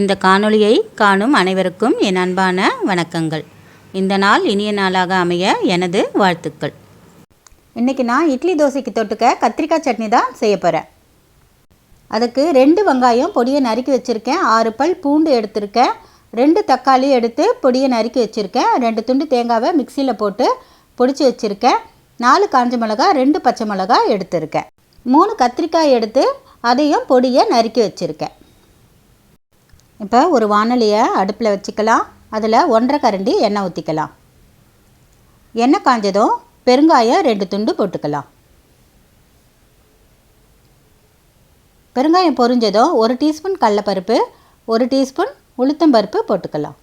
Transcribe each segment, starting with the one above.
இந்த காணொளியை காணும் அனைவருக்கும் என் அன்பான வணக்கங்கள். இந்த நாள் இனிய நாளாக அமைய எனது வாழ்த்துக்கள். இன்றைக்கி நான் இட்லி தோசைக்கு தொட்டுக்க கத்திரிக்காய் சட்னி தான் செய்ய போகிறேன் அதுக்கு ரெண்டு வெங்காயம் பொடியை நறுக்கி வச்சுருக்கேன். ஆறு பல் பூண்டு எடுத்திருக்கேன். ரெண்டு தக்காளி எடுத்து பொடியை நறுக்கி வச்சுருக்கேன். ரெண்டு துண்டு தேங்காவை மிக்சியில் போட்டு பொடிச்சு வச்சுருக்கேன். நாலு காஞ்ச மிளகா ரெண்டு பச்சை மிளகா எடுத்திருக்கேன். மூணு கத்திரிக்காய் எடுத்து அதையும் பொடியை நறுக்கி வச்சுருக்கேன். இப்போ ஒரு வானொலியை அடுப்பில் வச்சுக்கலாம். அதில் ஒன்றரை கரண்டி எண்ணெய் ஊற்றிக்கலாம். எண்ணெய் காஞ்சதும் பெருங்காயம் ரெண்டு துண்டு போட்டுக்கலாம். பெருங்காயம் பொரிஞ்சதும் ஒரு டீஸ்பூன் கடலப்பருப்பு ஒரு டீஸ்பூன் உளுத்தம்பருப்பு போட்டுக்கலாம்.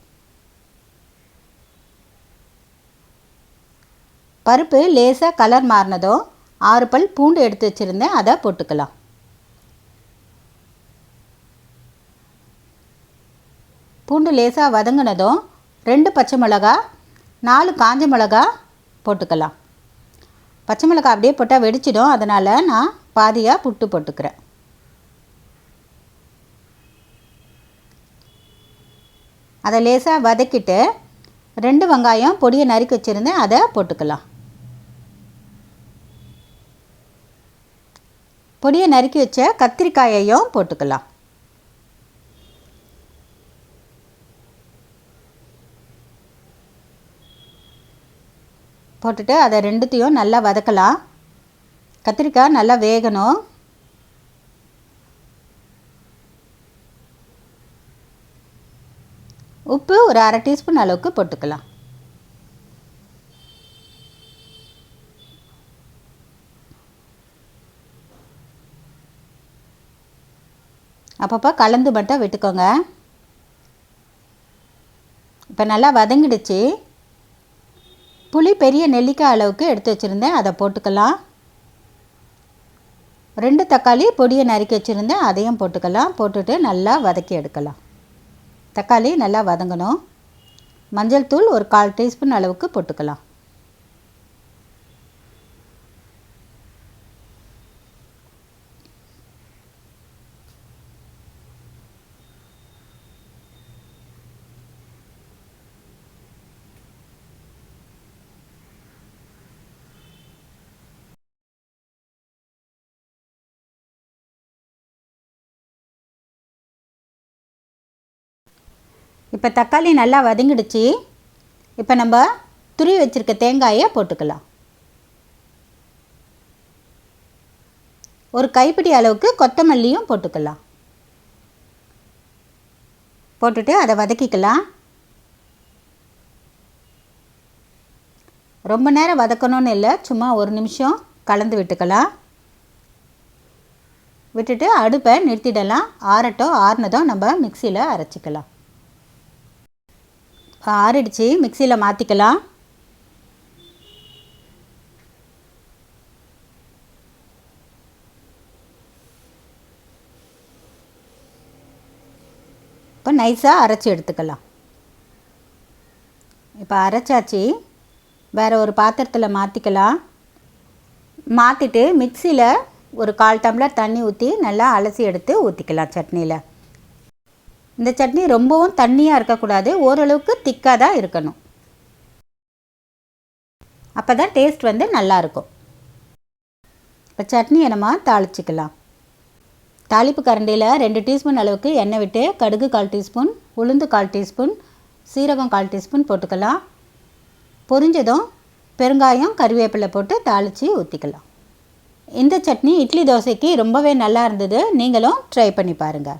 பருப்பு லேசாக கலர் மாறினதும் ஆறு பல் பூண்டு எடுத்து வச்சுருந்தேன் அதை போட்டுக்கலாம். பூண்டு லேசாக வதங்கினதும் ரெண்டு பச்சை மிளகா நாலு காஞ்ச மிளகா போட்டுக்கலாம். பச்சை மிளகா அப்படியே போட்டால் வெடிச்சிடும். அதனால் நான் பாதியாக புட்டு போட்டுக்கிறேன். அதை லேசாக வதக்கிட்டு ரெண்டு வெங்காயம் பொடியை நறுக்கி வச்சுருந்தேன். அதை போட்டுக்கலாம். பொடியை நறுக்கி வச்ச கத்திரிக்காயையும் போட்டுக்கலாம். போட்டுட்டு அதை ரெண்டுத்தையும் நல்லா வதக்கலாம். கத்திரிக்காய் நல்லா வேகணும். உப்பு ஒரு அரை டீஸ்பூன் அளவுக்கு போட்டுக்கலாம். அப்பப்போ கலந்து மட்டும் விட்டுக்கோங்க. இப்போ நல்லா வதங்கிடுச்சு. புளி பெரிய நெல்லிக்காய் அளவுக்கு எடுத்து வச்சுருந்தேன். அதை போட்டுக்கலாம். ரெண்டு தக்காளி பொடியை நறுக்கி வச்சுருந்தேன். அதையும் போட்டுக்கலாம். போட்டுட்டு நல்லா வதக்கி எடுக்கலாம். தக்காளி நல்லா வதங்கணும். மஞ்சள் தூள் ஒரு கால் டீஸ்பூன் அளவுக்கு போட்டுக்கலாம். இப்போ தக்காளி நல்லா வதங்கிடுச்சு. இப்போ நம்ம துருவி வச்சுருக்க தேங்காயை போட்டுக்கலாம். ஒரு கைப்பிடி அளவுக்கு கொத்தமல்லியும் போட்டுக்கலாம். போட்டுட்டு அதை வதக்கிக்கலாம். ரொம்ப நேரம் வதக்கணும்னு இல்லை சும்மா ஒரு நிமிஷம் கலந்து விட்டுக்கலாம். விட்டுட்டு அடுப்பை நிறுத்திடலாம். ஆறட்டும் ஆறுனதும் நம்ம மிக்சியில் அரைச்சிக்கலாம். ஆறிடுச்சு மிக்சியில் மாற்றிக்கலாம் இப்போ நைஸாக அரைச்சி எடுத்துக்கலாம். இப்போ அரைச்சாச்சு. வேறு ஒரு பாத்திரத்தில் மாற்றிக்கலாம் மாற்றிட்டு மிக்சியில் ஒரு கால் டம்ளர் தண்ணி ஊற்றி நல்லா அலசி எடுத்து ஊற்றிக்கலாம் சட்னியில். இந்த சட்னி ரொம்பவும் தண்ணியாக இருக்கக்கூடாது. ஓரளவுக்கு திக்காக தான் இருக்கணும். அப்போ தான் டேஸ்ட் வந்து நல்லாயிருக்கும் இப்போ சட்னியை நம்ம தாளிச்சிக்கலாம். தாளிப்பு கரண்டியில் ரெண்டு டீஸ்பூன் அளவுக்கு எண்ணெய் விட்டு கடுகு கால் டீஸ்பூன் உளுந்து கால் டீஸ்பூன் சீரகம் கால் டீஸ்பூன் போட்டுக்கலாம். பொரிஞ்சதும் பெருங்காயம் கறிவேப்பிலை போட்டு தாளித்து ஊற்றிக்கலாம் இந்த சட்னி இட்லி தோசைக்கு ரொம்பவே நல்லா இருந்தது. நீங்களும் ட்ரை பண்ணி பாருங்கள்